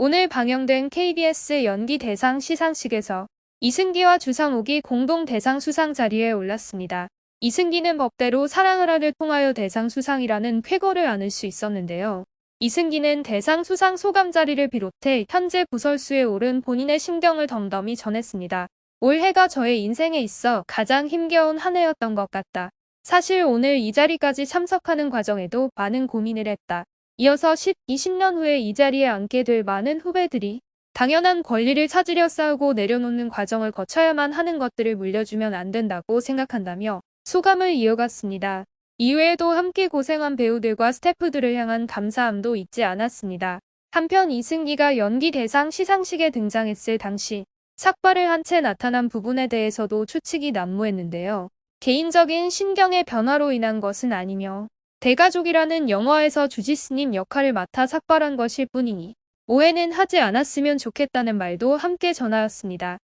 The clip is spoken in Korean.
오늘 방영된 KBS 연기 대상 시상식에서 이승기와 주상욱이 공동 대상 수상 자리에 올랐습니다. 이승기는 법대로 사랑을 하를 통하여 대상 수상이라는 쾌거를 안을 수 있었는데요. 이승기는 대상 수상 소감 자리를 비롯해 현재 구설수에 오른 본인의 심경을 덤덤히 전했습니다. 올해가 저의 인생에 있어 가장 힘겨운 한 해였던 것 같다. 사실 오늘 이 자리까지 참석하는 과정에도 많은 고민을 했다. 이어서 10, 20년 후에 이 자리에 앉게 될 많은 후배들이 당연한 권리를 찾으려 싸우고 내려놓는 과정을 거쳐야만 하는 것들을 물려주면 안 된다고 생각한다며 소감을 이어갔습니다. 이외에도 함께 고생한 배우들과 스태프들을 향한 감사함도 잊지 않았습니다. 한편 이승기가 연기 대상 시상식에 등장했을 당시 삭발을 한 채 나타난 부분에 대해서도 추측이 난무했는데요. 개인적인 신경의 변화로 인한 것은 아니며 대가족이라는 영화에서 주지스님 역할을 맡아 삭발한 것일 뿐이니 오해는 하지 않았으면 좋겠다는 말도 함께 전하였습니다.